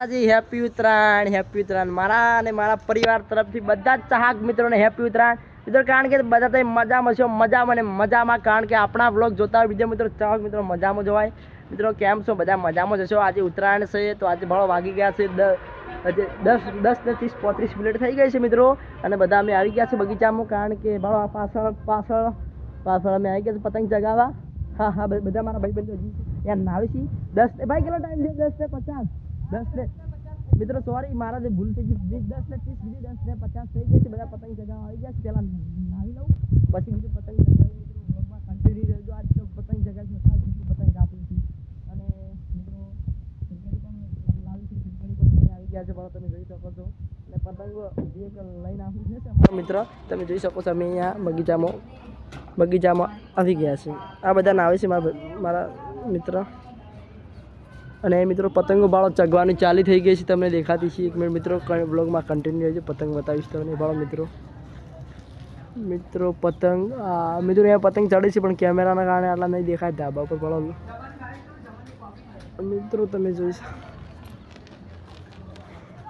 આજે happy Uttarayan happy Uttarayan મારા અને મારા પરિવાર તરફથી બધા જ ચાહક મિત્રોને હેપી ઉત્તરાયણ મિત્રો, કારણ કે બધા તો મજામાં છો, મજામાં ને મજામાં. કારણ કે આપણા બ્લોગ જોતા હોય બીજા મિત્રો, ચાહક મિત્રો, મજામાં જોવાય. મિત્રો, કેમ છો? બધા મજામાં જશો આજે ઉત્તરાયણ છે, તો આજે ભાવ વાગી ગયા છે દસ દસ ને ત્રીસ, પોત્રીસ મિનિટ થઈ ગઈ છે મિત્રો. અને બધા અમે આવી ગયા છે બગીચામાં, કારણ કે ભાવ પાછળ પાછળ પાછળ અમે આવી ગયા છે પતંગ ચગાવવા. હા હા બધા મારા ભાઈ બંધુ હજી યાર નાવે છે. દસ ભાઈ, કેટલો ટાઈમ છે? દસ ને પચાસ. દસ ને મિત્રો સોરી મારા જે ભૂલ થઈ ગઈ. દસ ને ત્રીસ, બીજી દસ ને પચાસ થઈ ગઈ છે. બધા પતંગ ચગાવવા આવી ગયા છે. પહેલાં નાવી લઉં. પછી બીજું પતંગ ચગાવી continue રહેજો. આજ તો પતંગ ચગાવી છે જેટલી પતંગ કાપી હતી અને, મિત્રો લઈને આવી ગયા છે. પણ તમે જોઈ શકો છો. અને પતંગો એક લઈને આવ્યું છે અમારો મિત્ર, તમે જોઈ શકો છો, અમે અહીંયા બગીચામાં બગીચામાં આવી ગયા છે આ બધા નાવે છે મારા મારા મિત્ર. અને મિત્રો પતંગો બાળો ચગવાની ચાલી થઈ ગઈ છે, તમને દેખાતી છે. એક મિનિટ મિત્રો બ્લોગમાં કન્ટિન્યુ રહેજો, પતંગ બતાવીશ તમને. બાળો મિત્રો. મિત્રો, પતંગ મિત્રો, અહીંયા પતંગ ચડે છે, પણ કેમેરાના કારણે આટલા નહીં દેખાય. ધાબા ઉપર બાળો મિત્રો, તમે જોઈ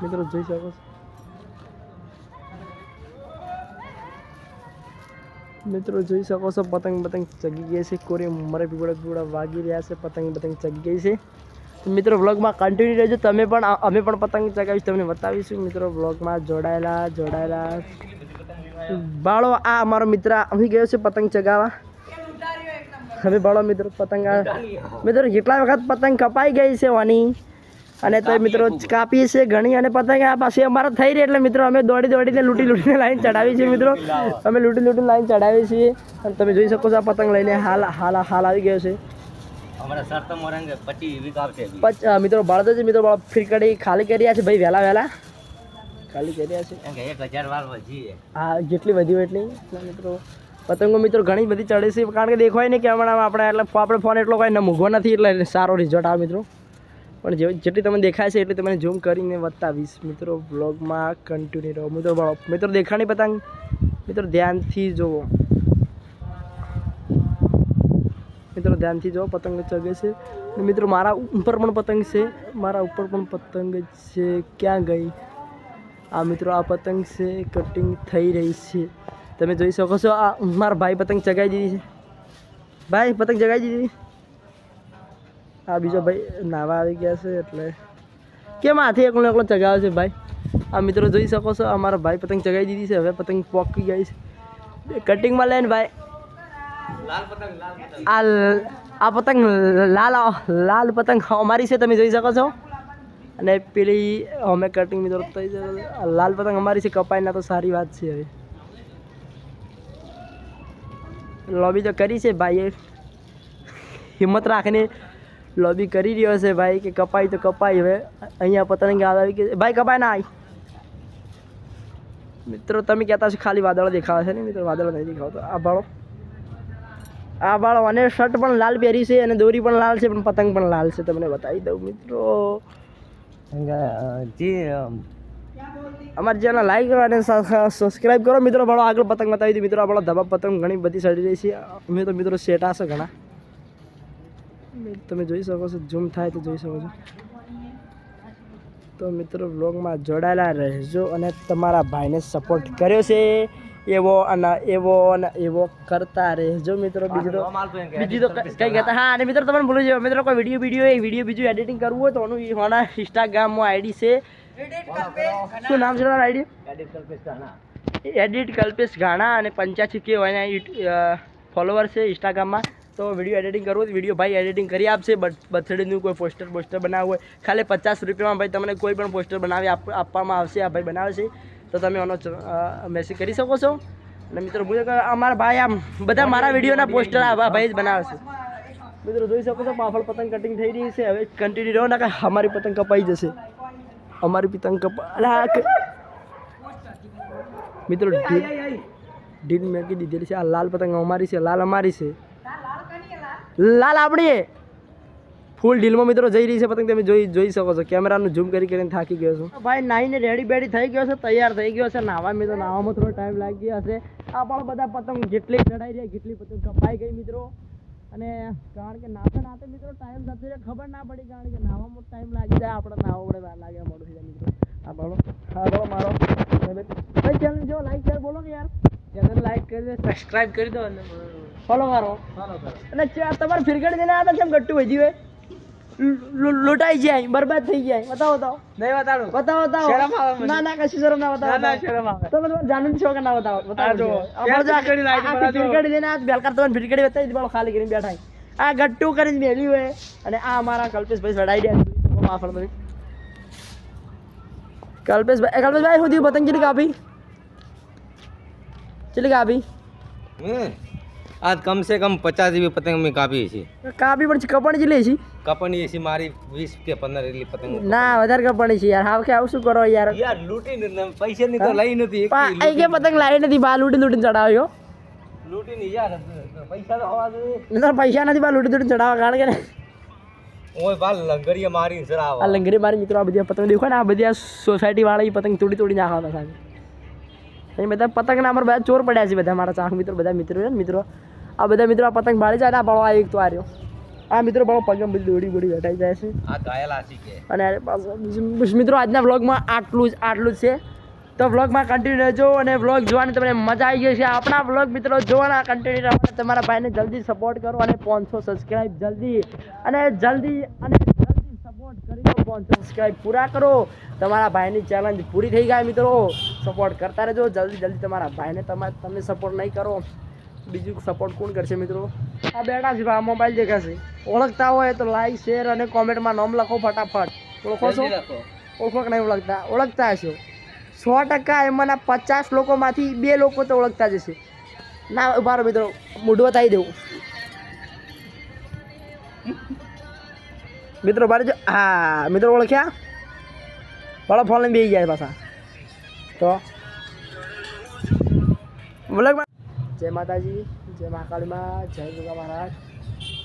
મિત્રો, જોઈ શકો છો. મિત્રો, જોઈ શકો છો, પતંગ પતંગ ચગી ગઈ છે. કોરે મરે પીવડા પીવડા વાગી રહ્યા છે. પતંગ પતંગ ચગી ગઈ છે. મિત્રો વ્લોગમાં કન્ટિન્યુ રહેજો. તમે પણ અમે પણ પતંગ ચગાવીશ. તમને બતાવીશું. મિત્રો વ્લોગમાં જોડાયેલા જોડાયેલા. બાળો, આ અમારો મિત્ર અહીં ગયો છે પતંગ ચગાવવા. હવે બાળો, મિત્રો, પતંગ મિત્રો, કેટલા વખત પતંગ કપાઈ ગઈ છે વાની અને તો મિત્રો, કાપી છે ઘણી અને પતંગ આ પાસે અમારા થઈ રહી એટલે મિત્રો, અમે દોડી દોડીને લૂંટી લૂંટીને લાઈન ચડાવી છીએ, મિત્રો. અમે લૂંટી લૂંટીને લાઈન ચડાવીએ છીએ. અને તમે જોઈ શકો છો આ પતંગ લઈને હાલ હાલ હાલ આવી ગયો છે. મિત્રો બાળતો છે મિત્રો બાળ ફિરકડી ખાલી કરી રહ્યા છે. ભાઈ વહેલા વહેલા. ખાલી કરી રહ્યા છે? આ જેટલી વધી હોય એટલી. મિત્રો. પતંગો મિત્રો ઘણી બધી ચડે છે. કારણ કે દેખાય ને કે હમણાં આપણે એટલે આપણે ફોન એટલો કાંઈ મૂઘો નથી એટલે સારો રિઝલ્ટ આવે મિત્રો. પણ જે જેટલી તમને દેખાય છે એટલી તમને ઝૂમ કરીને બતાવીશ. મિત્રો બ્લોગમાં કન્ટિન્યુ રહો. મિત્રો બાળો મિત્રો દેખાણી પતંગ? મિત્રો ધ્યાનથી જુઓ મિત્રો ધ્યાનથી જો પતંગ ચગે છે. અને મિત્રો, મારા ઉપર પણ પતંગ છે. મારા ઉપર પણ પતંગ છે. ક્યાં ગઈ? આ મિત્રો, આ પતંગ છે. કટિંગ થઈ રહી છે. તમે જોઈ શકો છો, આ મારા ભાઈ પતંગ ચગાવી દીધી છે. ભાઈ, પતંગ ચગાવી દીધી. આ બીજો ભાઈ નાવા આવી ગયા છે, એટલે કેમ આથી એકલો એકલો ચગાવે છે ભાઈ? આ મિત્રો જોઈ શકો છો અમારા ભાઈ પતંગ ચગાવી દીધી છે. હવે પતંગ પોકી ગઈ છે. કટિંગમાં લઈને ભાઈ લાલ પતંગ લાલ પતંગ આ આ પતંગ લાલ લાલ પતંગ અમારી છે, તમે જોઈ શકો છો. અને પેલી અમે કટિંગ મિત્રો થઈ જાય લાલ પતંગ અમારી છે કપાઈ ના તો સારી વાત છે હવે. લોબી તો કરી છે ભાઈએ. હિંમત રાખીને લોબી કરી રહ્યો છે ભાઈ કે કપાઈ તો કપાઈ હવે. અહીંયા પતંગ આવી કે ભાઈ કપાય ના આવી. મિત્રો, તમે કહેતા છો ખાલી વાદળો દેખાવા છે ને મિત્રો? વાદળો નહીં દેખાવતો. આ ભાળો આ બાળો અને શર્ટ પણ લાલ પહેરી છે અને દોરી પણ લાલ છે પણ પતંગ પણ લાલ છે તમને બતાવી દઉં મિત્રો. જે અમ, અમારી ચેનલ લાઈક કરો અને સબસ્ક્રાઈબ કરો. મિત્રો બાળો આગળ પતંગ બતાવી દીધી મિત્રો આપણો ધબા પતંગ ઘણી બધી સડી રહી છે. અમે તો મિત્રો સેટા છે ઘણા. તમે જોઈ શકો છો ઝૂમ થાય તો જોઈ શકો છો. તો મિત્રો બ્લોગમાં જોડાયેલા રહેજો અને તમારા ભાઈને સપોર્ટ કર્યો છે. એવો અને એવો અને એવો કરતા રહેજો મિત્રો બીજું તો બીજું તો કઈ કહેતા હા અને મિત્રો તમને ભૂલી જાવ મિત્રો કોઈ વીડિયો વીડિયો એ વીડિયો બીજું એડિટિંગ કરવું હોય તો એનું હોના ઇન્સ્ટાગ્રામમાં આઈડી છે. શું નામ છે તમારું આઈડી. એડિટ કલ્પેશ ગાણા અને પંચ્યાસી કે એના ફોલોવર છે ઇન્સ્ટાગ્રામમાં તો વીડિયો એડિટિંગ કરવું હોય વીડિયો ભાઈ એડિટિંગ કરી આપશે. બર્થડેનું કોઈ પોસ્ટર પોસ્ટર બનાવવું હોય. ખાલી પચાસ રૂપિયામાં ભાઈ તમને કોઈ પણ પોસ્ટર બનાવી આપ- આપવામાં આવશે. આ ભાઈ બનાવે છે. તો તમે એનો મેસેજ કરી શકો છો. અને મિત્રો ભૂલ અમારા ભાઈ આમ બધા મારા વિડીયોના પોસ્ટર આ ભાઈ જ બનાવે છે મિત્રો જોઈ શકો છો પાફળ પતંગ કટિંગ થઈ રહી છે. હવે કન્ટિન્યુ રહો ના અમારી પતંગ કપાઈ જશે. અમારી પતંગ કપા મિત્રો ઢીલ મેકી દીધેલી છે. આ લાલ પતંગ અમારી છે લાલ અમારી છે. લાલ આપણી ફૂલ ઢીલમાં મિત્રો જઈ રહી છે પતંગ તમે જોઈ જોઈ શકો છો. કેમેરાનું ઝૂમ કરી કરીને થાકી ગયો છું. ભાઈ નાઈને રેડી બેડી થઈ ગયો છે તૈયાર થઈ ગયો છે. નાવા મિત્રો તો નાવામાં થોડો ટાઈમ લાગી ગયો હશે આ પણ બધા પતંગ જેટલી ચડાઈ રહી જેટલી પતંગ કપાઈ ગઈ મિત્રો. અને કારણ કે નાતે નાતે મિત્રો ટાઈમ જતો રહે ખબર ના પડી કારણ કે નાવામાં ટાઈમ લાગી જાય. આપણે નાવા પડે વાર લાગે મોડું થઈ જાય મિત્રો. હા બોલો. હા બોલો મારો. ભાઈ ચેનલ જો લાઈક શેર બોલો કે યાર. ચેનલ લાઈક કરી દો સબસ્ક્રાઇબ કરી દો અને ફોલો કરો. ફોલો કરો. અને ચા તમારે ફિરગડી દેને હતા કેમ ગટ્ટુ વધી હોય લૂંટાઈ જાય બરબાદ થઈ જાય. બતાવો બતાવો. નહીં બતાડું. બતાવો બતાવો. શરમ આવે ના ના કશી શરમ ના બતાવો. ના, ના, શરમ આવે. તમે તમારે છો કે ના બતાવો? બતાવો ફિરકડી બરાબર. ફિરકડી લઈને આ બેલકાર તમને ફિરકડી બતાવી બોલો ખાલી કરીને બેઠા આ ગટ્ટુ કરીને બેઠી હોય. અને આ અમારા કલ્પેશભાઈ લડાઈ દે માફળ તમે. કલ્પેશભાઈ ભાઈ કલ્પેશભાઈ શું થયું? પતંગ કેટલી કાપી કેટલી કાપી આજ કમસે કમ પચાસ જેવી પતંગ મેં કાપી છીએ. કાપી પણ છે કપણ જેટલી છે. કપની છીએ મારી વીસ કે પંદર એટલી પતંગ ના વધારે કપણી છે યાર. હાવ કે આવું શું કરો યાર? યાર લૂંટી પૈસા ની તો લઈ નથી પા કે પતંગ લાવી નથી બા લૂટી લૂટીને ચડાવ્યો નહીં યાર પૈસા તો હોવા જોઈએ. પૈસા નથી બા લૂટી લૂંટી ચડાવવા કારણ કે ને ઓય લંગરીએ મારી આ લંગરી મારી મિત્રો આ બધી પતંગ દેખો ને આ બધી સોસાયટી વાળા પતંગ તોડી તોડી નાખવાના સાહેબ. અહીં બધા પતંગના અમારા બધા ચોર પડ્યા છે બધા મારા ચાહક મિત્રો બધા મિત્રો છે ને મિત્રો? આ બધા મિત્રો આ પતંગ બાળી જાય આ બળો આ એક તો આ રહ્યો. આ મિત્રો બળો પગમ બધી દોડી બોડી બેઠાઈ જાય છે. આ અને મિત્રો આજના વ્લોગમાં આટલું જ આટલું જ છે. તો વ્લોગમાં કન્ટિન્યુ રહેજો અને વ્લોગ જોવાની તમને મજા આવી ગઈ છે આપણા વ્લોગ મિત્રો જોવાના કન્ટિન્યુ રહેવાના તમારા ભાઈને જલ્દી સપોર્ટ કરો અને પાંચસો સબસ્ક્રાઈબ જલ્દી. અને જલ્દી અને જલ્દી સપોર્ટ કરી પાંચસો સબસ્ક્રાઈબ પૂરા કરો. તમારા ભાઈની ચેલેન્જ પૂરી થઈ ગયા મિત્રો. સપોર્ટ કરતા રહેજો. જલ્દી જલ્દી તમારા ભાઈને તમારે તમે સપોર્ટ નહીં કરો. બીજું સપોર્ટ કોણ કરશે મિત્રો? આ બેઠા છે આ મોબાઈલ દેખાશે ઓળખતા હોય તો લાઈક શેર અને કોમેન્ટમાં નામ લખો ફટાફટ. ઓળખો છો? ઓળખો કે નહીં ઓળખતા? ઓળખતા હશો. સો ટકા એમાંના પચાસ લોકોમાંથી બે લોકો તો ઓળખતા જ હશે. ના ઉભારો મિત્રો. મૂઢ બતાવી દેવું મિત્રો બારે જો હા, મિત્રો ઓળખ્યા? વાળો ફોન લઈને બેસી જાય પાછા. તો? વ્લોગમાં જય માતાજી, જય મહાકાળીમાં જય દુર્ગા મહારાજ.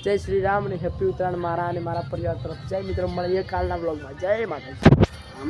જય શ્રી રામ અને હેપી ઉત્તરાયણ મારા અને મારા પરિવાર તરફ જય મિત્રો, મળીએ કાલના બ્લોગમાં જય માતાજી.